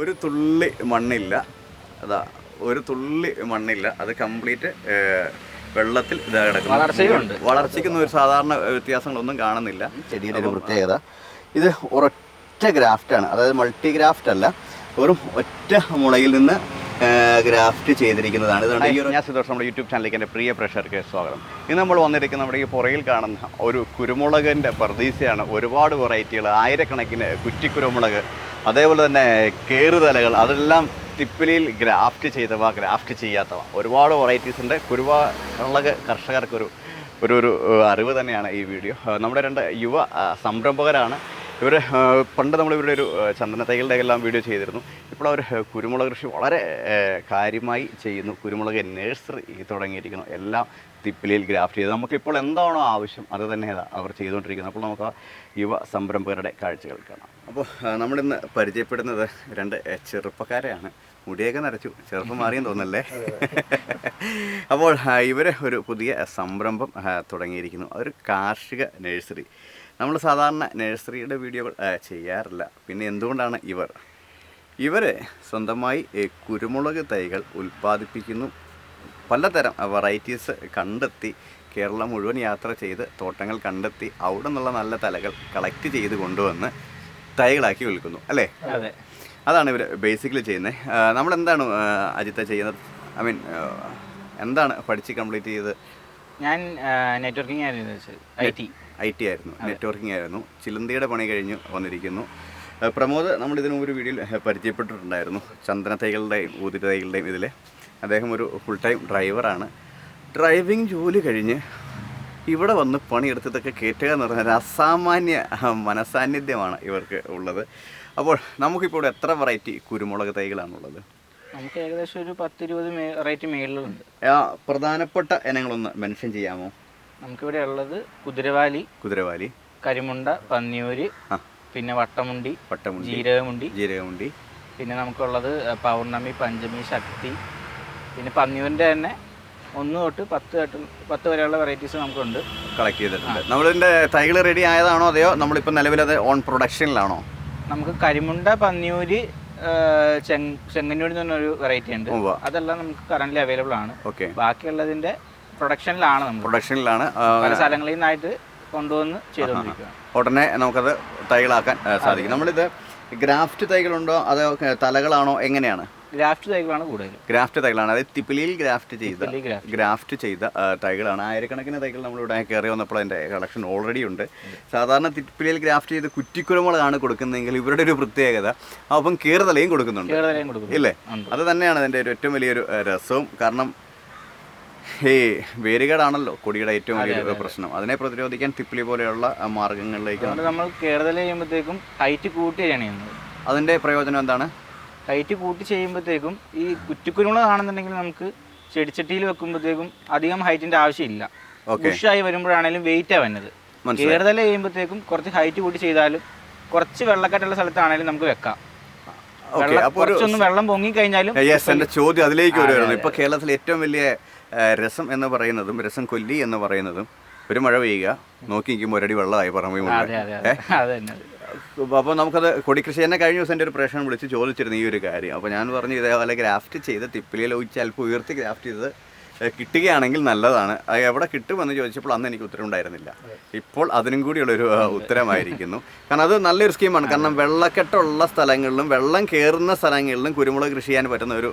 ഒരു തുള്ളി മണ്ണില്ല. അതാ ഒരു തുള്ളി മണ്ണില്ല. അത് കംപ്ലീറ്റ് വെള്ളത്തിൽ ഇതാ കിടക്കുന്നു. വളർച്ചയ്ക്കുന്ന ഒരു സാധാരണ വ്യത്യാസങ്ങളൊന്നും കാണുന്നില്ല. ചെടിയുടെ ഒരു പ്രത്യേകത ഇത് ഒരൊറ്റ ആണ്. അതായത് മൾട്ടി ഗ്രാഫ്റ്റ് അല്ല. വെറും ഒറ്റ മുളയിൽ നിന്ന് ഗ്രാഫ്റ്റ് ചെയ്തിരിക്കുന്നതാണ്. ഇതുകൊണ്ട് ഞാൻ സിദ്ധോഷ് നമ്മുടെ യൂട്യൂബ് ചാനലിലേക്ക് എന്റെ പ്രിയ പ്രേക്ഷകർക്ക് സ്വാഗതം. ഇന്ന് നമ്മൾ വന്നിരിക്കുന്ന നമ്മുടെ ഈ പുറയിൽ കാണുന്ന ഒരു കുരുമുളകിന്റെ പ്രതീക്ഷയാണ്. ഒരുപാട് വെറൈറ്റികൾ ആയിരക്കണക്കിന് കുറ്റിക്കുരുമുളക് അതേപോലെ തന്നെ കേറുതലകൾ അതെല്ലാം തിപ്പിലിയിൽ ഗ്രാഫ്റ്റ് ചെയ്തവ ഗ്രാഫ്റ്റ് ചെയ്യാത്തവ. ഒരുപാട് വെറൈറ്റീസ് ഉണ്ട്. കുരുമുളക് കർഷകർക്കൊരു ഒരു ഒരു അറിവ് തന്നെയാണ് ഈ വീഡിയോ. നമ്മുടെ രണ്ട് യുവ സംരംഭകരാണ്. ഇവർ പണ്ട് നമ്മൾ ഇവരുടെ ഒരു ചന്ദന തൈകളുടെ എല്ലാം വീഡിയോ ചെയ്തിരുന്നു. ഇപ്പോൾ അവർ കുരുമുളക് കൃഷി വളരെ കാര്യമായി ചെയ്യുന്നു. കുരുമുളക് നേഴ്സറി തുടങ്ങിയിരിക്കുന്നു. എല്ലാം തിപ്പിലിയിൽ ഗ്രാഫ്റ്റ് ചെയ്ത് നമുക്കിപ്പോൾ എന്താണോ ആവശ്യം അത് തന്നെയാണ് അവർ ചെയ്തുകൊണ്ടിരിക്കുന്നത്. അപ്പോൾ നമുക്ക് യുവ സംരംഭകരുടെ കാഴ്ചകൾ കാണാം. അപ്പോൾ നമ്മളിന്ന് പരിചയപ്പെടുന്നത് രണ്ട് ചെറുപ്പക്കാരെയാണ്. മുടിയൊക്കെ നിറച്ചു ചെറുപ്പം മാറിയെന്ന് തോന്നല്ലേ അപ്പോൾ ഇവർ ഒരു പുതിയ സംരംഭം തുടങ്ങിയിരിക്കുന്നു. ഒരു കാർഷിക നഴ്സറി. നമ്മൾ സാധാരണ നഴ്സറിയുടെ വീഡിയോകൾ ചെയ്യാറില്ല. പിന്നെ എന്തുകൊണ്ടാണ് ഇവർ? ഇവർ സ്വന്തമായി കുരുമുളക് തൈകൾ ഉൽപ്പാദിപ്പിക്കുന്നു. പലതരം വെറൈറ്റീസ് കണ്ടെത്തി കേരളം മുഴുവൻ യാത്ര ചെയ്ത് തോട്ടങ്ങൾ കണ്ടെത്തി അവിടെ നിന്നുള്ള നല്ല തലകൾ കളക്ട് ചെയ്ത് കൊണ്ടുവന്ന് തൈകളാക്കി വിൽക്കുന്നു അല്ലേ? അതെ. അതാണ് ഇവർ ബേസിക്കലി ചെയ്യുന്നത് നമ്മൾ എന്താണ് അജിത്ത ചെയ്യുന്നത്? ഐ മീൻ എന്താണ് പഠിച്ച് കംപ്ലീറ്റ് ചെയ്ത്? ഞാൻ നെറ്റ്വർക്കിംഗ് ആയിരുന്നു ഐ ടി ഐ ടി ആയിരുന്നു. നെറ്റ്വർക്കിംഗ് ആയിരുന്നു. ചിലന്തിയുടെ പണി കഴിഞ്ഞ് വന്നിരിക്കുന്നു. പ്രമോദ് നമ്മൾ ഇതിനു ഒരു വീഡിയോയിൽ പരിചയപ്പെട്ടിട്ടുണ്ടായിരുന്നു. ചന്ദന തൈകളുടെയും ഊതിരി തൈകളുടെയും ഇതിൽ അദ്ദേഹം ഒരു ഫുൾ ടൈം ഡ്രൈവറാണ് ഡ്രൈവിംഗ് ജോലി കഴിഞ്ഞ് ഇവിടെ വന്ന് പണിയെടുത്തതൊക്കെ കയറ്റുക എന്ന് പറഞ്ഞാൽ അസാമാന്യ മനസാന്നിധ്യമാണ് ഇവർക്ക് ഉള്ളത്. അപ്പോൾ നമുക്കിപ്പോൾ ഇവിടെ എത്ര വെറൈറ്റി കുരുമുളക് തൈകളാണുള്ളത്? നമുക്ക് ഏകദേശം ഒരു പത്തിരുപത് വെറൈറ്റി മേളിലുണ്ട്. ആ, പ്രധാനപ്പെട്ട ഇനങ്ങളൊന്ന് മെൻഷൻ ചെയ്യാമോ? നമുക്കിവിടെ ഉള്ളത് കുതിരവാലി കുതിരവാലി. കരിമുണ്ട പന്നിയൂര് പിന്നെ വട്ടമുണ്ടി വട്ടമുണ്ടി ജീരകമുണ്ടി. ജീരകമുണ്ടി. പിന്നെ നമുക്കുള്ളത് പൗർണമി പഞ്ചമി ശക്തി പിന്നെ പന്നിയൂരിന്റെ തന്നെ ഒന്ന് തൊട്ട് പത്ത് തൊട്ട് പത്ത് വരെയുള്ള വെറൈറ്റീസ് നമുക്കുണ്ട്. കളക്ട് ചെയ്തിട്ടുണ്ട്. നമ്മളിതിന്റെ തൈകൾ റെഡി ആയതാണോ അതെയോ? നമ്മളിപ്പോൾ നിലവിലത് ഓൺ പ്രൊഡക്ഷനിലാണോ നമുക്ക് കരിമുണ്ട പന്നിയൂര് ചെങ് ചെങ്ങന്നൂരിൽ നിന്നൊരു വെറൈറ്റി ഉണ്ട്. അതെല്ലാം നമുക്ക് കറന്റ് അവൈലബിൾ ആണ്. ഓക്കെ ബാക്കിയുള്ളതിന്റെ പ്രൊഡക്ഷനിലാണ് നമ്മൾ. പ്രൊഡക്ഷനിലാണ് പല സ്ഥലങ്ങളിൽ നിന്നായിട്ട് കൊണ്ടുവന്ന് ചെയ്തുകൊണ്ടിരിക്കുക ഉടനെ നമുക്കത് തൈകളാക്കാൻ സാധിക്കും. നമ്മളിത് ഗ്രാഫ്റ്റ് തൈകളുണ്ടോ? അതോ തലകളാണോ? എങ്ങനെയാണ്? ഗ്രാഫ്റ്റ് തൈകളാണ് കൂടുതലും. ഗ്രാഫ്റ്റ് തൈകളാണ്. അതായത് തിപ്പിലിയിൽ ഗ്രാഫ്റ്റ് ചെയ്ത ഗ്രാഫ്റ്റ് ചെയ്ത. തൈകളാണ്. ആയിരക്കണക്കിന് തൈകൾ നമ്മൾ നമ്മളിവിടെ കയറി വന്നപ്പോൾ അതിന്റെ കളക്ഷൻ ഓൾറെഡി ഉണ്ട്. സാധാരണ തിപ്പിലിയിൽ ഗ്രാഫ്റ്റ് ചെയ്ത് കുറ്റിക്കുരുമുളകാണ് കൊടുക്കുന്നതെങ്കിൽ ഇവരുടെ ഒരു പ്രത്യേകത അപ്പം കീറുതലയും കൊടുക്കുന്നുണ്ട്. ഇല്ലേ. അത് തന്നെയാണ് അതിന്റെ ഒരു ഏറ്റവും വലിയൊരു രസവും. കാരണം ഈ വേരുകേടാണല്ലോ കൊടിയുടെ ഏറ്റവും വലിയൊരു പ്രശ്നം. അതിനെ പ്രതിരോധിക്കാൻ തിപ്പിലി പോലെയുള്ള മാർഗങ്ങളിലേക്ക് നമ്മൾ കേരളത്തിൽ ചെയ്യുമ്പോഴത്തേക്കും ഹൈറ്റ് കൂട്ടിയാണ് അതിന്റെ പ്രയോജനം എന്താണ്? ഹൈറ്റ് കൂട്ടി ചെയ്യുമ്പോഴത്തേക്കും ഈ കുറ്റിക്കുരുമുളക് കാണുന്നുണ്ടെങ്കിൽ നമുക്ക് ചെടിച്ചട്ടിയിൽ വെക്കുമ്പോഴത്തേക്കും അധികം ഹൈറ്റിന്റെ ആവശ്യമില്ല. ബുഷായി വരുമ്പോഴാണെങ്കിലും വെയിറ്റാണ് വന്നത്. കേരളത്തിൽ ചെയ്യുമ്പോഴത്തേക്കും കുറച്ച് ഹൈറ്റ് കൂട്ടി ചെയ്താലും കുറച്ച് വെള്ളക്കെട്ടുള്ള സ്ഥലത്താണെങ്കിലും നമുക്ക് വെക്കാം. കുറച്ചൊന്ന് വെള്ളം പൊങ്ങി കഴിഞ്ഞാലും ചോദ്യം അതിലേക്ക് വരുമായിരുന്നു ഇപ്പോൾ കേരളത്തിലെ ഏറ്റവും വലിയ രസം എന്ന് പറയുന്നതും രസം കൊല്ലി എന്ന് പറയുന്നതും ഒരു മഴ പെയ്യുക നോക്കി നിൽക്കുമ്പോൾ ഒരടി വെള്ളമായി പറമ്പ് അപ്പോൾ നമുക്കത് കൊടിക്കൃഷി തന്നെ കഴിഞ്ഞ ദിവസം എന്റെ ഒരു പ്രശ്നം വിളിച്ച് ചോദിച്ചിരുന്നു ഈ ഒരു കാര്യം. അപ്പോൾ ഞാൻ പറഞ്ഞു ഇതേപോലെ ഗ്രാഫ്റ്റ് ചെയ്ത് തിപ്പിലിയിൽ ഒഴിച്ച് അല്പം ഉയർത്തി ഗ്രാഫ്റ്റ് ചെയ്ത് കിട്ടുകയാണെങ്കിൽ നല്ലതാണ്. അത് എവിടെ കിട്ടുമെന്ന് ചോദിച്ചപ്പോൾ അന്ന് എനിക്ക് ഉത്തരം ഉണ്ടായിരുന്നില്ല. ഇപ്പോൾ അതിനും കൂടിയുള്ളൊരു ഉത്തരമായിരിക്കുന്നു. കാരണം അത് നല്ലൊരു സ്കീമാണ്. കാരണം വെള്ളക്കെട്ടുള്ള സ്ഥലങ്ങളിലും വെള്ളം കയറുന്ന സ്ഥലങ്ങളിലും കുരുമുളക് കൃഷി ചെയ്യാൻ പറ്റുന്ന ഒരു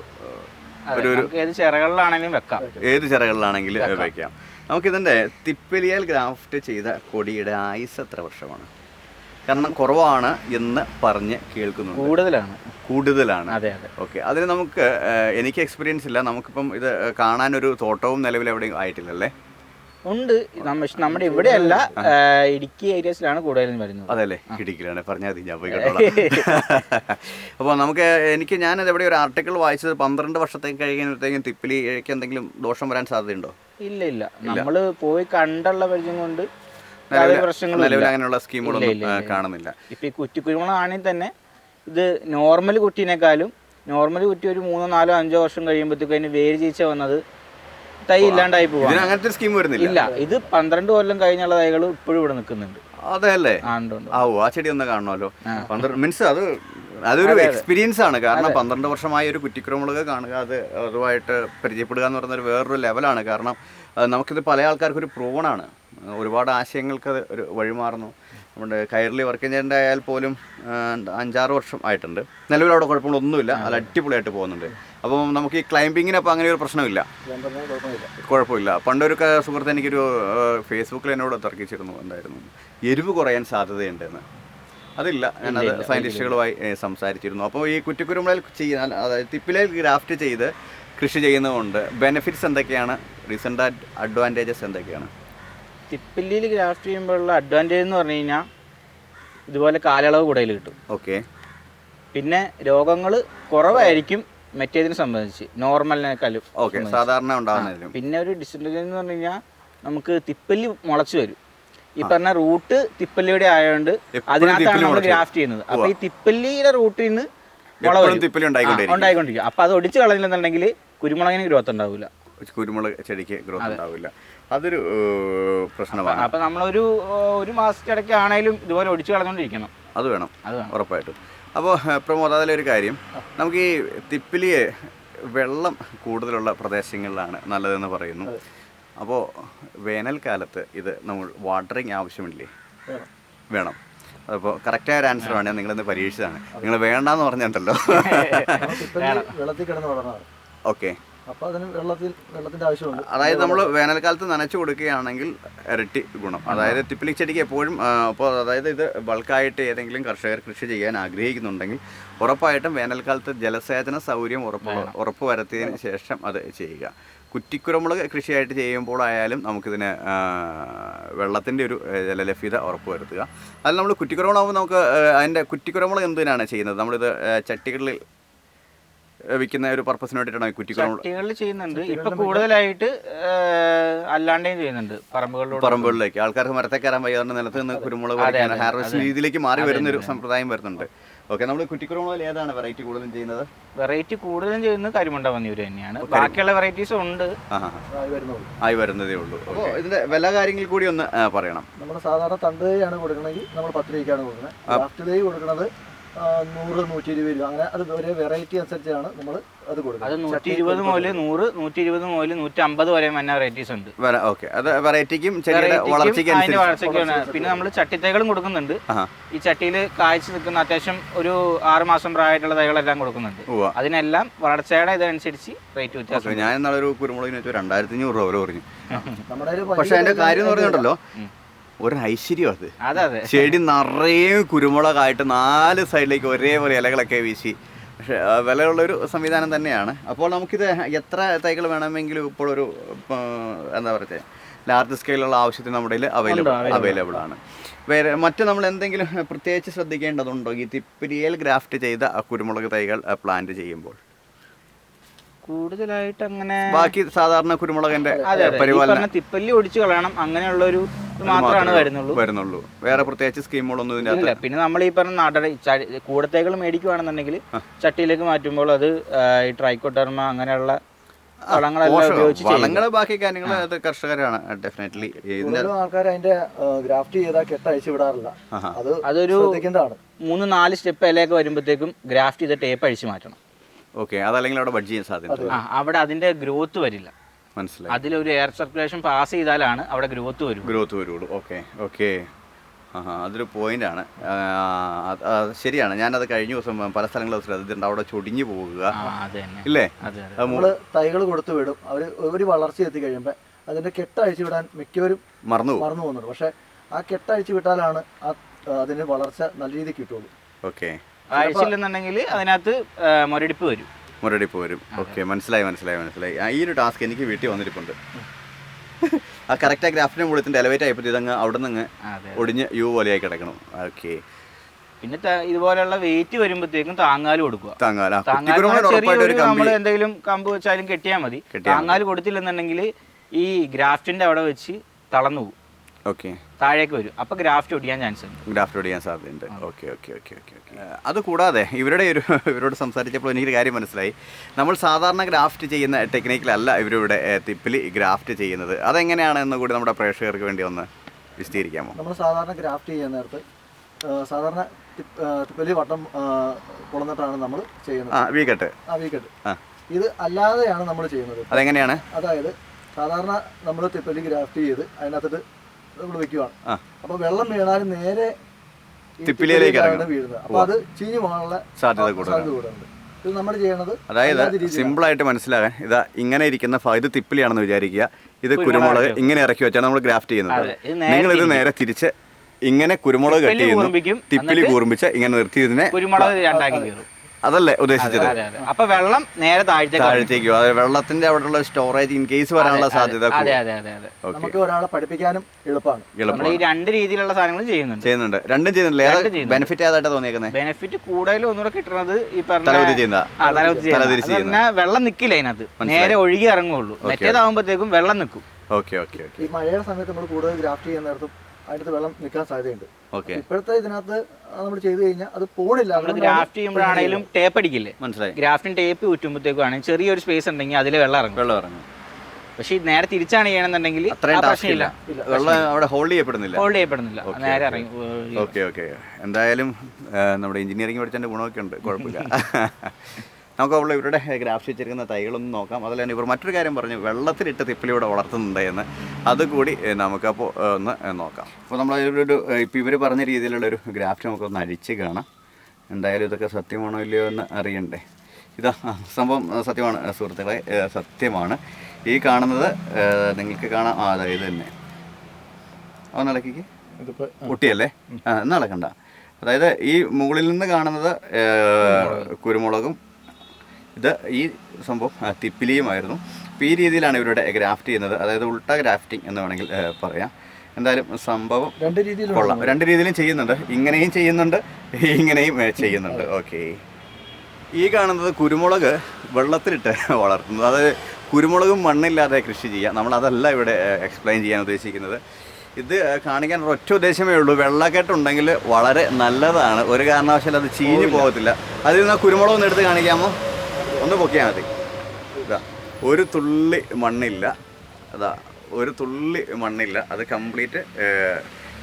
ഒരു ഏത് ചിറകളിലാണെങ്കിലും വെക്കാം. ഏത് ചിറകളിലാണെങ്കിലും വെക്കാം. നമുക്കിതിന്റെ തിപ്പലിയാൽ ഗ്രാഫ്റ്റ് ചെയ്ത കൊടിയുടെ ആയുസ് എത്ര വർഷമാണ്? കാരണം കുറവാണ് എന്ന് പറഞ്ഞ് കേൾക്കുന്നു കൂടുതലാണ്. കൂടുതലാണ്. അതെ അതെ. ഓക്കെ അതിന് നമുക്ക് എനിക്ക് എക്സ്പീരിയൻസ് ഇല്ല. നമുക്കിപ്പം ഇത് കാണാൻ ഒരു തോട്ടവും നിലവിൽ എവിടെയും ആയിട്ടില്ലല്ലേ? ഉണ്ട്. പക്ഷെ നമ്മുടെ ഇവിടെയല്ല അല്ല ഇടുക്കി ഏരിയസിലാണ് കൂടുതലും വരുന്നത്. അതല്ലേ? ഇടുക്കിയിലാണ്. പറഞ്ഞാൽ മതി ഞാൻ പോയി അപ്പോൾ നമുക്ക് എനിക്ക് ഞാനത് എവിടെ ഒരു ആർട്ടിക്കിൾ വായിച്ചത് പന്ത്രണ്ട് വർഷത്തേക്ക് കഴിയുമ്പോഴത്തേക്കും തിപ്പിലിക്ക് എന്തെങ്കിലും ദോഷം വരാൻ സാധ്യതയുണ്ടോ? ഇല്ല ഇല്ല. നമ്മൾ പോയി കണ്ടുള്ള പരിചയം കൊണ്ട് നിലവിൽ. അങ്ങനെയുള്ള സ്കീമുകളൊന്നും കാണുന്നില്ല. ഇപ്പൊ ഈ കുറ്റിക്കുരുമുളകാണെങ്കിൽ തന്നെ ഇത് നോർമൽ കുട്ടീനേക്കാളും നോർമൽ കുട്ടി ഒരു മൂന്നോ നാലോ അഞ്ചോ വർഷം കഴിയുമ്പോഴത്തേക്കും അതിന് വേര് ചീച്ച വന്നത് തൈ ഇല്ലാണ്ടായി പോകും അങ്ങനത്തെ സ്കീം വരുന്നില്ല? ഇല്ല ഇത് പന്ത്രണ്ട് കൊല്ലം കഴിഞ്ഞുള്ള തൈകൾ ഇപ്പോഴും ഇവിടെ നിൽക്കുന്നുണ്ട്. അതെ അല്ലേ? ആ ആ ഓ ആ ചെടി ഒന്ന് കാണണമല്ലോ. പന്ത്രണ്ട് മീൻസ് അത് അതൊരു എക്സ്പീരിയൻസ് ആണ്. കാരണം പന്ത്രണ്ട് വർഷമായി ഒരു കുറ്റിക്കുരുമുളക് കാണുക അത് അതുമായിട്ട് പരിചയപ്പെടുക എന്ന് പറയുന്ന ഒരു വേറൊരു ലെവലാണ് കാരണം നമുക്കിത് പല ആൾക്കാർക്ക് ഒരു പ്രൂവണാണ് ഒരുപാട് ആശയങ്ങൾക്ക് അത് ഒരു വഴിമാറുന്നു. നമ്മുടെ കയറിൽ വർക്ക് ചെയ്യേണ്ട ആയാൽ പോലും അഞ്ചാറ് വർഷം ആയിട്ടുണ്ട്. നിലവിൽ അവിടെ കുഴപ്പങ്ങളൊന്നുമില്ല. അത് അടിപൊളിയായിട്ട് പോകുന്നുണ്ട്. അപ്പം നമുക്ക് ഈ ക്ലൈംബിങ്ങിനപ്പോൾ അങ്ങനെ ഒരു പ്രശ്നമില്ല. കുഴപ്പമില്ല. പണ്ടൊരു സുഹൃത്ത് എനിക്കൊരു ഫേസ്ബുക്കിൽ എന്നോട് തർക്കിച്ചിരുന്നു എന്തായിരുന്നു എരിവ് കുറയാൻ സാധ്യതയുണ്ടെന്ന്. അതില്ല. ഞാനത് സയന്റിസ്റ്റുകളുമായി സംസാരിച്ചിരുന്നു. അപ്പോൾ ഈ കുറ്റിക്കുരുമുളയിൽ ചെയ്യാൻ അതായത് തിപ്പിലയിൽ ഗ്രാഫ്റ്റ് ചെയ്ത് കൃഷി ചെയ്യുന്നതുകൊണ്ട് ബെനിഫിറ്റ്സ് എന്തൊക്കെയാണ് റീസെന്റ് അഡ്വാന്റേജസ് എന്തൊക്കെയാണ്? തിപ്പല്ലിയിൽ ഗ്രാഫ്റ്റ് ചെയ്യുമ്പോഴുള്ള അഡ്വാന്റേജ് എന്ന് പറഞ്ഞു കഴിഞ്ഞാൽ ഇതുപോലെ കാലയളവ് കൂടുതൽ കിട്ടും. ഓക്കെ. പിന്നെ രോഗങ്ങൾ കുറവായിരിക്കും മറ്റേതിനെ സംബന്ധിച്ച് നോർമലിനേക്കാളും ഓക്കെ സാധാരണ ഉണ്ടാകുന്നതിലും. പിന്നെ ഒരു ഡിസഡ്വാന്റേജ് എന്ന് പറഞ്ഞു കഴിഞ്ഞാൽ നമുക്ക് തിപ്പല്ലി മുളച്ചു വരും. ഈ പറഞ്ഞ റൂട്ട് തിപ്പല്ലിയുടെ ആയതുകൊണ്ട് അതിനകത്താണ് നമ്മൾ ഗ്രാഫ്റ്റ് ചെയ്യുന്നത്. അപ്പൊ ഈ തിപ്പല്ലിയുടെ റൂട്ടിൽ നിന്ന് ഉണ്ടായിക്കൊണ്ടിരിക്കും. അപ്പൊ അത് ഒടിച്ച് കളഞ്ഞില്ലെന്നുണ്ടെങ്കിൽ കുരുമുളകിന് ഗ്രോത്ത് ഉണ്ടാവില്ല കുരുമുളക് ചെടിക്ക് ഗ്രോത്ത് ഉണ്ടാവില്ല അതൊരു പ്രശ്നമാണ്. അപ്പൊ നമ്മളൊരു ഒരു മാസത്തിടയ്ക്ക് ആണെങ്കിലും ഇതുപോലെ ഒടിച്ചു കളഞ്ഞോണ്ടിരിക്കണം. അത് വേണം. അത് വേണം. ഉറപ്പായിട്ടും. അപ്പോൾ പ്രമോദ് അതിലൊരു കാര്യം. നമുക്ക് ഈ തിപ്പിലിയെ വെള്ളം കൂടുതലുള്ള പ്രദേശങ്ങളിലാണ് നല്ലതെന്ന് പറയുന്നു. അപ്പോൾ വേനൽക്കാലത്ത് ഇത് നമ്മൾ വാട്ടറിങ് ആവശ്യമില്ലേ? വേണം. അപ്പോൾ കറക്റ്റായ ഒരു ആൻസർ വേണേൽ നിങ്ങളിന്ന് പരീക്ഷിച്ചതാണ്. നിങ്ങൾ വേണ്ടെന്ന് പറഞ്ഞല്ലോ വെള്ളത്തിൽ കിടന്ന് ഓക്കെ. അപ്പോൾ അതിന് വെള്ളത്തിൽ ആവശ്യമുണ്ട്. അതായത് നമ്മൾ വേനൽക്കാലത്ത് നനച്ചു കൊടുക്കുകയാണെങ്കിൽ ഇരട്ടി ഗുണം. അതായത് തിപ്പിലി ചെടിക്ക് എപ്പോഴും അപ്പോൾ അതായത് ഇത് ബൾക്കായിട്ട് ഏതെങ്കിലും കർഷകർ കൃഷി ചെയ്യാൻ ആഗ്രഹിക്കുന്നുണ്ടെങ്കിൽ ഉറപ്പായിട്ടും വേനൽക്കാലത്ത് ജലസേചന സൗകര്യം ഉറപ്പ് ഉറപ്പ് വരുത്തിയതിന് ശേഷം അത് ചെയ്യുക. കുറ്റിക്കുരമുളക് കൃഷിയായിട്ട് ചെയ്യുമ്പോഴായാലും നമുക്കിതിന് വെള്ളത്തിന്റെ ഒരു ജലലഭ്യത ഉറപ്പ് വരുത്തുക. അതിൽ നമ്മൾ കുറ്റിക്കുരമുളകാകുമ്പോൾ നമുക്ക് അതിന്റെ കുറ്റിക്കുരമുളക് എന്തിനാണ് ചെയ്യുന്നത്? നമ്മളിത് ചട്ടികളിൽ വിൽക്കുന്ന ഒരു പർപ്പസിന് വേണ്ടിയിട്ടാണ് ഈ കുറ്റിക്കുരമുളക് ചട്ടികളിൽ ചെയ്യുന്നുണ്ട്. ഇപ്പൊ കൂടുതലായിട്ട് അല്ലാണ്ടേയും ചെയ്യുന്നുണ്ട് പറമ്പുകളിലൂടെ. പറമ്പുകളിലേക്ക്. ആൾക്കാർക്ക് മരത്തെ കയറാൻ വയ്യാതെ നിലത്ത് നിന്ന് കുരുമുളക് പറിക്കാൻ ഹാർവെസ്റ്റ് രീതിയിലേക്ക് മാറി വരുന്ന ഒരു സമ്പ്രദായം വരുന്നുണ്ട്. ഓക്കെ നമ്മൾ കുറ്റിക്കുരുമുളകിൽ ഏതാണ് വെറൈറ്റി കൂടുതലും ചെയ്യുന്നത്? വെറൈറ്റി കൂടുതലും ചെയ്യുന്നത് കരിമുണ്ട മഞ്ഞൂര് തന്നെയാണ്. ബാക്കിയുള്ള വെറൈറ്റീസ് ഉണ്ട്. ആയി വരുന്നതേ ഉള്ളൂ. അപ്പോൾ ഇതിന്റെ വില കാര്യങ്ങൾ കൂടി ഒന്ന് പറയണം. നമ്മൾ സാധാരണ തണ്ട് തൈയാണ് കൊടുക്കണമെങ്കിൽ നമ്മൾ പത്ത് രൂപയ്ക്കാണ് കൊടുക്കുന്നത്. കൊടുക്കുന്നത് നൂറ് നൂറ്റി ഇരുപത് രൂപ. അങ്ങനെ അത് ഒരേ വെറൈറ്റി അനുസരിച്ചാണ് നമ്മൾ അത് കൊടുക്കുന്നത്. അത് നൂറ്റി ഇരുപത് മുതൽ നൂറ് നൂറ്റി ഇരുപത് മുതൽ നൂറ്റി അമ്പത് വരെ തന്നെ വെറൈറ്റീസ് ഉണ്ട്. ഓക്കെ അത് വെറൈറ്റിക്കും വളർച്ചയ്ക്ക് അതിന്റെ അനുസരിച്ച്. വളർച്ചയ്ക്കാണ് പിന്നെ നമ്മൾ ചട്ടിത്തൈകളും കൊടുക്കുന്നുണ്ട്. ഈ ചട്ടിയിൽ കായ്ച്ചു നിൽക്കുന്ന അത്യാവശ്യം ഒരു ആറ് മാസം പ്രായമായിട്ടുള്ള തൈകളെല്ലാം കൊടുക്കുന്നുണ്ട്. അതിനെല്ലാം വളർച്ചയുടെ ഇതനുസരിച്ച് റേറ്റ് വ്യത്യാസം ഞാൻ ഇന്നാളെ ഒരു കുരുമുളകിന് വെച്ച് രണ്ടായിരത്തി അഞ്ഞൂറ് രൂപ വില പറഞ്ഞു നമ്മുടെ പക്ഷെ അതിന്റെ കാര്യം എന്ന് പറഞ്ഞിട്ടുണ്ടല്ലോ. ഒരു ഐശ്വര്യം അത്. അതെ അതെ. ചെടി നിറയെ കുരുമുളകായിട്ട് നാല് സൈഡിലേക്ക് ഒരേപോലെ ഇലകളൊക്കെ വീശി. പക്ഷേ വിലയുള്ളൊരു സംവിധാനം തന്നെയാണ്. അപ്പോൾ നമുക്കിത് എത്ര തൈകൾ വേണമെങ്കിലും ഇപ്പോൾ ഒരു എന്താ പറയുക ലാർജ് സ്കെയിലുള്ള ആവശ്യത്തിന് നമ്മുടെ അവൈലബിൾ അവൈലബിൾ ആണ്. വേറെ മറ്റ് നമ്മൾ എന്തെങ്കിലും പ്രത്യേകിച്ച് ശ്രദ്ധിക്കേണ്ടതുണ്ടോ? ഈ തിപ്പിരിയൽ ഗ്രാഫ്റ്റ് ചെയ്ത ആ കുരുമുളക് തൈകൾ പ്ലാന്റ് ചെയ്യുമ്പോൾ. കൂടുതലായിട്ട് അങ്ങനെ ബാക്കി സാധാരണ കുരുമുളകിന്റെ പരിപാലനം തിപ്പല്ലി ഒടിച്ചു കളയണം അങ്ങനെയുള്ള ഒരു മാത്രമാണ് വരുന്നുള്ളൂ. വരുന്നുള്ളൂ. വേറെ പ്രത്യേകിച്ച് സ്കീമുകളൊന്നും ഇല്ല പിന്നെ നമ്മൾ ഈ പറഞ്ഞ നട കൂടത്തേകൾ മേടിക്കുവാണെന്നുണ്ടെങ്കിൽ ചട്ടിയിലേക്ക് മാറ്റുമ്പോൾ അത് ഈ ട്രൈക്കോട്ടർമ അങ്ങനെയുള്ള വളങ്ങൾ ബാക്കി കാര്യങ്ങൾ അത് കർഷകരാണ് ഡെഫിനറ്റ്ലി ആൾക്കാർ അതിന്റെ ഗ്രാഫ്റ്റ് ചെയ്താൽ കെട്ട് അഴിച്ചു വിടാറില്ല അത് അതൊരു മൂന്ന് നാല് സ്റ്റെപ്പ് ഇലയൊക്കെ വരുമ്പോഴത്തേക്കും ഗ്രാഫ്റ്റ് ചെയ്ത ടേപ്പ് അഴിച്ചു മാറ്റണം. ഓക്കെ അതല്ലെങ്കിൽ അവിടെ ബഡ്ജ് ചെയ്യാൻ സാധ്യത ആ അവിടെ അതിന്റെ ഗ്രോത്ത് വരില്ല. മനസ്സിലായി. അതിലൊരു എയർ സർക്കുലേഷൻ പാസ് ചെയ്താലാണ് അവിടെ ഗ്രോത്ത് വരും. ഗ്രോത്ത് വരുള്ളൂ. ഓക്കെ ഓക്കെ അതൊരു അതൊരു പോയിന്റാണ് ശരിയാണ്. ഞാനത് കഴിഞ്ഞ ദിവസം പല സ്ഥലങ്ങളും ശ്രദ്ധിച്ചിട്ടുണ്ട്. അവിടെ ചൊടിഞ്ഞു പോകുക. ആ അത് ഇല്ലേ? നമ്മൾ തൈകൾ കൊടുത്തു വിടും. അവർ ഒരു വളർച്ച എത്തി കഴിയുമ്പോൾ അതിന്റെ കെട്ട് അഴിച്ചു വിടാൻ മിക്കവരും മറന്നു മറന്നു പോകുന്നുണ്ട്. പക്ഷെ ആ കെട്ട് അഴിച്ചു വിട്ടാലാണ് ആ അതിന് വളർച്ച നല്ല രീതിക്ക് കിട്ടുള്ളൂ. ഓക്കെ അഴിച്ചില്ലെന്നുണ്ടെങ്കിൽ അതിനകത്ത് മുരടിപ്പ് വരും. മുരടിപ്പ് വരും. ഓക്കെ മനസ്സിലായി മനസ്സിലായി മനസ്സിലായി. ഈ ഒരു ടാസ്ക് എനിക്ക് വീട്ടിൽ വന്നിരിപ്പുണ്ട്. ആ കറക്റ്റ് ആ ഗ്രാഫിന്റെ മുകളിൽ എലവേറ്റ് ആയപ്പോൾ ഇതങ്ങ് അവിടെ നിന്ന് ഒടിഞ്ഞ് യു പോലെയായി കിടക്കണം. ഓക്കെ പിന്നെ ഇതുപോലെയുള്ള വെയിറ്റ് വരുമ്പോഴത്തേക്കും താങ്ങാൽ കൊടുക്കുക. താങ്ങാല നമ്മൾ എന്തെങ്കിലും കമ്പ് വെച്ചാലും കെട്ടിയാൽ മതി. താങ്ങാൽ കൊടുത്തില്ലെന്നുണ്ടെങ്കിൽ ഈ ഗ്രാഫ്റ്റിന്റെ അവിടെ വെച്ച് തളർന്നു പോകും. ഓക്കെ. താഴേക്ക് വരും. അപ്പൊ ഗ്രാഫ്റ്റ് ഒടിയാൻ ചാൻസ് ഉണ്ട്. ഗ്രാഫ്റ്റ് ഒടിയാൻ സാധ്യതയുണ്ട്. Okay okay okay okay okay. അത് കൂടാതെ ഇവരുടെ ഒരു ഇവരോട് സംസാരിച്ചപ്പോൾ എനിക്കൊരു കാര്യം മനസ്സിലായി. നമ്മൾ സാധാരണ ഗ്രാഫ്റ്റ് ചെയ്യുന്ന ടെക്നിക്കിലല്ല ഇവരിവിടെ തിപ്പിൽ തിപ്പിലി ഗ്രാഫ്റ്റ് ചെയ്യുന്നത്. അതെങ്ങനെയാണ് എന്ന് കൂടി നമ്മുടെ പ്രേക്ഷകർക്ക് വേണ്ടി ഒന്ന് വിശദീകരിക്കാമോ? നമ്മൾ സാധാരണ ഗ്രാഫ്റ്റ് ചെയ്യുന്ന നേരത്ത് സാധാരണ തിപ്പ്- തിപ്പലി വട്ടം കൊളന്നിട്ടാണ് നമ്മൾ ചെയ്യുന്നത്. ആ വീക്കെട്ട് ആ വീക്കെട്ട് ആ. ഇത് അല്ലാതെയാണ് നമ്മൾ ചെയ്യുന്നത്. അതെങ്ങനെയാണ്? അതായത് സാധാരണ നമ്മൾ തിപ്പലി ഗ്രാഫ്റ്റ് ചെയ്ത് അതിനകത്തിട്ട് നമ്മൾ വെക്കുവാണ്. അപ്പൊ വെള്ളം വീണാലും നേരെ ഇറങ്ങും. വീഴുന്നത്. അപ്പൊ അത് ചീഞ്ഞു പോകാനുള്ള സാധ്യത കൂടുതലാണ്. കൂടുതലുണ്ട്. ഇത് നമ്മൾ ചെയ്യണത് അതായത് സിമ്പിൾ ആയിട്ട് സിമ്പിളായിട്ട് മനസ്സിലാകാൻ ഇതാ ഇങ്ങനെ ഇരിക്കുന്ന ഇത് തിപ്പിലിയാണെന്ന് വിചാരിക്കുക. ഇത് കുരുമുളക് ഇങ്ങനെ ഇറക്കി വെച്ചാണ് നമ്മൾ ഗ്രാഫ്റ്റ് ചെയ്യുന്നത്. അതെ, ഇത് നേരെ നിങ്ങൾ ഇത് നേരെ തിരിച്ച് ഇങ്ങനെ കുരുമുളക് കട്ട് തിപ്പിലി ചെയ്യുന്നു. തിപ്പിലി കൂർമ്പിച്ച് ഇങ്ങനെ നിർത്തി ഇതിനെ കുരുമുളക് അതല്ലേ ഉദ്ദേശിച്ചത്? അതെ അതെ അപ്പൊ വെള്ളം നേരെ താഴ്ത്തേക്ക്. താഴത്തേക്കോ അതായത് വെള്ളത്തിന്റെ അവിടെയുള്ള സ്റ്റോറേജ് ഇൻ കേസ് വരാനുള്ള സാധ്യത അതെ അതെ അതെ അതെ. നമുക്ക് ഒരാളെ പഠിപ്പിക്കാനും എളുപ്പമാണ്. നമ്മൾ ഈ രണ്ട് രീതിയിലുള്ള സാധനങ്ങൾ ചെയ്യുന്നുണ്ട്. ചെയ്യുന്നുണ്ട്. രണ്ടും ചെയ്യുന്നില്ല ചെയ്യുന്നുണ്ട്. ബെനിഫിറ്റ് ഏതായിട്ട് തോന്നിയേക്കുന്നത് ബെനിഫിറ്റ് കൂടുതലും ഒന്നുകൂടെ കിട്ടുന്നത് ഈ പറഞ്ഞ തലകുതി ചെയ്യുന്ന ആ, തലകുത്തി തലതിരിച്ച് ചെയ്യുന്നത്. അത് പറഞ്ഞാ വെള്ളം നിക്കില്ല അതിനകത്ത്. നേരെ ഒഴുകി ഇറങ്ങുള്ളൂ മറ്റേതാകുമ്പോഴത്തേക്കും വെള്ളം നിൽക്കും. ഓക്കെ ഓക്കെ ഓക്കെ ഈ മഴയുടെ സമയത്ത് നമ്മൾ കൂടുതൽ ഗ്രാഫ്റ്റ് ചെയ്യുന്ന നേരത്തും അതിനകത്ത് വെള്ളം നിൽക്കാൻ സാധ്യതയുണ്ട്. ഓക്കെ. ഇപ്പോഴത്തെ ഇതിനകത്ത് നമ്മൾ ചെയ്തു കഴിഞ്ഞാൽ അത് പോണില്ല. ഗ്രാഫ്റ്റ് ചെയ്യുമ്പോഴാണെങ്കിലും ടേപ്പ് അടിക്കില്ലേ? മനസ്സിലായി. ഗ്രാഫ്റ്റിന് ടേപ്പ് ചുറ്റുമ്പോഴത്തേക്കാണ് ചെറിയൊരു സ്പേസ് ഉണ്ടെങ്കിൽ അതിൽ വെള്ളം ഇറങ്ങും. വെള്ളം ഇറങ്ങും. പക്ഷെ ഇത് നേരെ തിരിച്ചാണ് ചെയ്യണമെന്നുണ്ടെങ്കിൽ പ്രശ്നമില്ല. വെള്ളം അവിടെ ഹോൾഡ് ചെയ്യപ്പെടുന്നില്ല. ഹോൾഡ് ചെയ്യപ്പെടുന്നില്ല. നേരെ ഇറങ്ങി. Okay okay. എന്തായാലും നമ്മുടെ എഞ്ചിനീയറിംഗ് പഠിച്ചതിന്റെ ഗുണമൊക്കെ ഉണ്ട്. കുഴപ്പമില്ല. നമുക്ക് ഇവരുടെ ഗ്രാഫ്റ്റ് വെച്ചിരിക്കുന്ന തൈകളൊന്നും നോക്കാം. അതിൽ തന്നെ ഇവർ മറ്റൊരു കാര്യം പറഞ്ഞു വെള്ളത്തിലിട്ട് തിപ്പിലിവിടെ വളർത്തുന്നുണ്ട് എന്ന്. അതുകൂടി നമുക്കപ്പോൾ ഒന്ന് നോക്കാം. അപ്പോൾ നമ്മൾ ഒരു ഇപ്പോൾ ഇവർ പറഞ്ഞ രീതിയിലുള്ള ഒരു ഗ്രാഫ്റ്റ് നമുക്കൊന്ന് അഴിച്ച് കാണാം. എന്തായാലും ഇതൊക്കെ സത്യമാണോ ഇല്ലയോ എന്ന് അറിയണ്ടേ. ഇതാ സംഭവം സത്യമാണ് സുഹൃത്തുക്കളെ സത്യമാണ്. ഈ കാണുന്നത് നിങ്ങൾക്ക് കാണാം. ആ അതായത് തന്നെ. ഒന്ന് ഇളക്കിക്ക് കുട്ടിയല്ലേ? ആ എന്നാ ഇളക്കണ്ട അതായത് ഈ മുകളിൽ നിന്ന് കാണുന്നത് കുരുമുളകും ഇത് ഈ സംഭവം തിപ്പിലിയുമായിരുന്നു അപ്പോൾ ഈ രീതിയിലാണ് ഇവരുടെ ഗ്രാഫ്റ്റ് ചെയ്യുന്നത്. അതായത് ഉൾട്ട ഗ്രാഫ്റ്റിംഗ് എന്ന് വേണമെങ്കിൽ പറയാം. എന്തായാലും സംഭവം രണ്ട് രീതിയിലും കൊള്ളാം. രണ്ട് രീതിയിലും ചെയ്യുന്നുണ്ട്. ഇങ്ങനെയും ചെയ്യുന്നുണ്ട്. ഇങ്ങനെയും ചെയ്യുന്നുണ്ട്. ഓക്കെ. ഈ കാണുന്നത് കുരുമുളക് വെള്ളത്തിലിട്ട് വളർത്തുന്നത്. അതായത് കുരുമുളകും മണ്ണില്ലാതെ കൃഷി ചെയ്യാം. നമ്മളതല്ല ഇവിടെ എക്സ്പ്ലെയിൻ ചെയ്യാൻ ഉദ്ദേശിക്കുന്നത്. ഇത് കാണിക്കാൻ ഒറ്റ ഉദ്ദേശമേ ഉള്ളൂ. വെള്ളക്കെട്ടുണ്ടെങ്കിൽ വളരെ നല്ലതാണ്. ഒരു കാരണവശാലും അത് ചീഞ്ഞു പോകത്തില്ല. അതിൽ നിന്ന് കുരുമുളക് ഒന്ന് എടുത്ത് കാണിക്കാമോ? ഒന്ന് പൊക്കിയാൽ മതി. ഇതാ ഒരു തുള്ളി മണ്ണില്ല. അതാ ഒരു തുള്ളി മണ്ണില്ല. അത് കംപ്ലീറ്റ്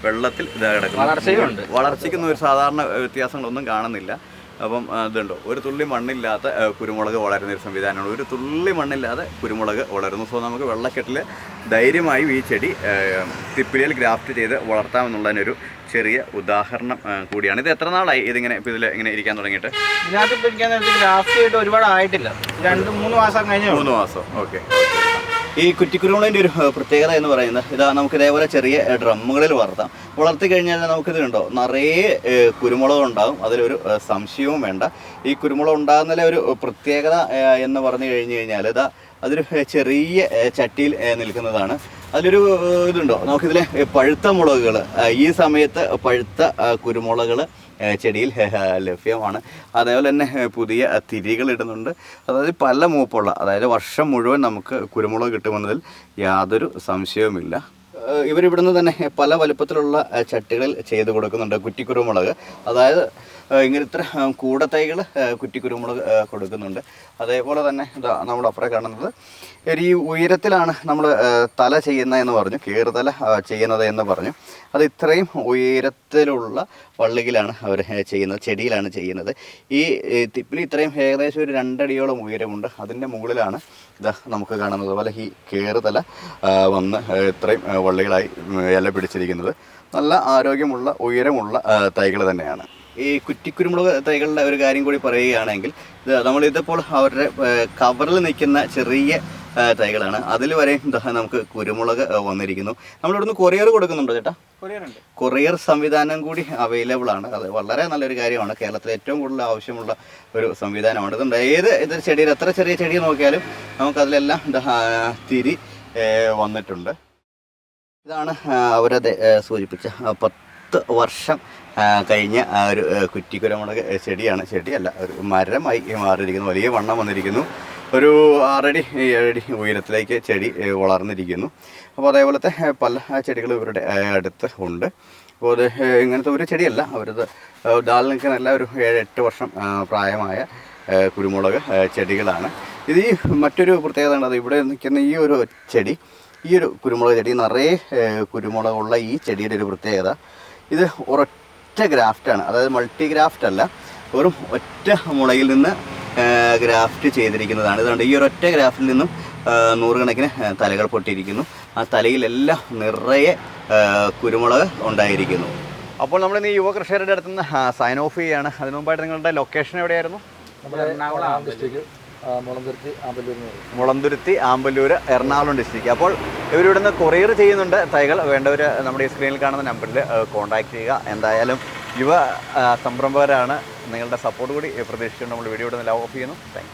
വെള്ളത്തിൽ ഇതാ. കിടക്കുന്നു. വളർച്ചയ്ക്കൊന്നും ഒരു സാധാരണ വ്യത്യാസങ്ങളൊന്നും കാണുന്നില്ല. അപ്പം ഇതുണ്ടോ? ഒരു തുള്ളി മണ്ണില്ലാത്ത കുരുമുളക് വളരുന്ന ഒരു സംവിധാനമാണ്. ഒരു തുള്ളി മണ്ണില്ലാതെ കുരുമുളക് വളരുന്നു. സോ നമുക്ക് വെള്ളക്കെട്ടിൽ ധൈര്യമായും ഈ ചെടി തിപ്പിലിയിൽ ഗ്രാഫ്റ്റ് ചെയ്ത് വളർത്താമെന്നുള്ളതിനൊരു ചെറിയ ഉദാഹരണം കൂടിയാണ്. ഇത് എത്ര നാളായി ഇതിങ്ങനെ ഇപ്പൊ ഇതിൽ ഇങ്ങനെ ഇരിക്കാൻ തുടങ്ങിയിട്ട്? ഇതിനകത്ത് ഗ്രാഫ്റ്റ് ചെയ്തിട്ട് ഒരുപാട് ആയിട്ടില്ല. രണ്ട് മൂന്ന് മാസം കഴിഞ്ഞേ മൂന്ന് മാസം. ഓക്കെ. ഈ കുറ്റിക്കുരുമുളകിന്റെ ഒരു പ്രത്യേകത എന്ന് പറയുന്നത് ഇതാ നമുക്ക് ഇതേപോലെ ചെറിയ ഡ്രമ്മുകളിൽ വളർത്താം. വളർത്തി കഴിഞ്ഞാൽ നമുക്കിത് ഉണ്ടോ നിറയെ കുരുമുളക് ഉണ്ടാകും അതിലൊരു സംശയവും വേണ്ട. ഈ കുരുമുളക് ഉണ്ടാകുന്നതിലെ ഒരു പ്രത്യേകത എന്ന് പറഞ്ഞു കഴിഞ്ഞു കഴിഞ്ഞാൽ ഇതാ അതൊരു ചെറിയ ചട്ടിയിൽ നിൽക്കുന്നതാണ്. അതിലൊരു ഇതുണ്ടോ? നമുക്കിതിലെ പഴുത്ത മുളകുകൾ ഈ സമയത്ത് പഴുത്ത കുരുമുളകുകൾ ചെടിയിൽ ലഭ്യമാണ്. അതേപോലെ തന്നെ പുതിയ തിരികൾ ഇടുന്നുണ്ട്. അതായത് പല മൂപ്പുള്ള അതായത് വർഷം മുഴുവൻ നമുക്ക് കുരുമുളക് കിട്ടുമെന്നതിൽ യാതൊരു സംശയവുമില്ല. ഇവരിവിടുന്ന് തന്നെ പല വലുപ്പത്തിലുള്ള ചട്ടികളിൽ ചെയ്ത് കൊടുക്കുന്നുണ്ട് കുറ്റിക്കുരുമുളക്. അതായത് കൂടെ കൂടത്തൈകൾ കുറ്റി കുറ്റിക്കുരുമുളക് കൊടുക്കുന്നുണ്ട്. അതേപോലെ തന്നെ ഇതാ നമ്മുടെ അപ്പുറം കാണുന്നത്. ഈ ഉയരത്തിലാണ് നമ്മൾ തല ചെയ്യുന്ന എന്ന് പറഞ്ഞു കീറുതല ചെയ്യുന്നത് എന്ന് പറഞ്ഞു. അത് ഇത്രയും ഉയരത്തിലുള്ള വള്ളിയിലാണ് അവർ ചെയ്യുന്നത് ചെടിയിലാണ് ചെയ്യുന്നത്. ഈ തിപ്പിൽ ഇത്രയും ഏകദേശം ഒരു രണ്ടടിയോളം ഉയരമുണ്ട്. അതിന്റെ മുകളിലാണ് ഇതാ നമുക്ക് കാണുന്നത് പോലെ ഈ കീറുതല വന്ന് ഇത്രയും വള്ളികളായി ഇല പിടിച്ചിരിക്കുന്നത്. നല്ല ആരോഗ്യമുള്ള ഉയരമുള്ള തൈകൾ തന്നെയാണ്. ഈ കുറ്റിക്കുരുമുളക് തൈകളുടെ ഒരു കാര്യം കൂടി പറയുകയാണെങ്കിൽ ഇത് നമ്മൾ ഇതിപ്പോൾ അവരുടെ കവറിൽ നിൽക്കുന്ന ചെറിയ തൈകളാണ്. അതിൽ വരെ എന്താ നമുക്ക് കുരുമുളക് വന്നിരിക്കുന്നു. നമ്മളിവിടുന്ന് കൊറിയർ കൊടുക്കുന്നുണ്ടോ ചേട്ടാ? കൊറിയർ സംവിധാനം കൂടി അവൈലബിൾ ആണ്. അത് വളരെ നല്ലൊരു കാര്യമാണ്. കേരളത്തിൽ ഏറ്റവും കൂടുതൽ ആവശ്യമുള്ള ഒരു സംവിധാനമാണ്. ഇതുണ്ട് ഏത് ഇത് ചെടിയിൽ എത്ര ചെറിയ ചെടി നോക്കിയാലും നമുക്കതിലെല്ലാം തിരി വന്നിട്ടുണ്ട്. ഇതാണ് അവരത് സൂചിപ്പിച്ച ആ, പത്ത് വർഷം കഴിഞ്ഞ ആ ഒരു കുറ്റിക്കുരമുളക് ചെടിയാണ്. ചെടിയല്ല ഒരു മരമായി മാറിയിരിക്കുന്നു. വലിയ വണ്ണം വന്നിരിക്കുന്നു. ഒരു ആറടി ഏഴടി ഉയരത്തിലേക്ക് ചെടി വളർന്നിരിക്കുന്നു. അപ്പോൾ അതേപോലത്തെ പല ചെടികൾ ഇവരുടെ അടുത്ത് ഉണ്ട്. അപ്പോൾ അത് ഇങ്ങനത്തെ ഒരു ചെടിയല്ല. അവരത് ഡാൽ നിൽക്കുന്നല്ല ഒരു ഏഴ് എട്ട് വർഷം പ്രായമായ കുരുമുളക് ചെടികളാണ്. ഇത് ഈ മറ്റൊരു പ്രത്യേകത ഉണ്ട് ഇവിടെ നിൽക്കുന്ന ഈ ഒരു ചെടി ഈ ഒരു കുരുമുളക് ചെടി നിറയെ കുരുമുളകുള്ള ഈ ചെടിയുടെ ഒരു പ്രത്യേകത. ഇത് ഒരൊറ്റ ഗ്രാഫ്റ്റ് ഗ്രാഫ്റ്റാണ് അതായത് മൾട്ടി ഗ്രാഫ്റ്റ് അല്ല. വെറും ഒറ്റ മുളയിൽ നിന്ന് ഗ്രാഫ്റ്റ് ചെയ്തിരിക്കുന്നതാണ്. ഇതുകൊണ്ട് ഈ ഒരൊറ്റ ഒറ്റ ഗ്രാഫിൽ നിന്നും നൂറുകണക്കിന് തലകൾ പൊട്ടിയിരിക്കുന്നു. ആ തലയിലെല്ലാം നിറയെ കുരുമുളക് ഉണ്ടായിരിക്കുന്നു. അപ്പോൾ നമ്മൾ ഇന്ന് ഈ യുവ കർഷകരുടെ അടുത്ത് നിന്ന് സൈൻ ഓഫ് ചെയ്യുകയാണ് അതിനു മുമ്പായിട്ട് നിങ്ങളുടെ ലൊക്കേഷൻ എവിടെയായിരുന്നു? എറണാകുളം ഡിസ്ട്രിക്ട് മുളന്തുരുത്തി ആമ്പല്ലൂർ മുളന്തുരുത്തി ആമ്പല്ലൂർ എറണാകുളം ഡിസ്ട്രിക്ട് അപ്പോൾ ഇവരിവിടുന്ന് കൊറിയർ ചെയ്യുന്നുണ്ട്. തൈകൾ വേണ്ടവർ നമ്മുടെ ഈ സ്ക്രീനിൽ കാണുന്ന നമ്പറിൽ കോൺടാക്ട് ചെയ്യുക. എന്തായാലും യുവ സംരംഭകരാണ്. നിങ്ങളുടെ സപ്പോർട്ട് കൂടി പ്രതീക്ഷിച്ചുകൊണ്ട് നമ്മൾ വീഡിയോ ഇവിടെ ലവ് ഓഫ് ചെയ്യുന്നു. താങ്ക്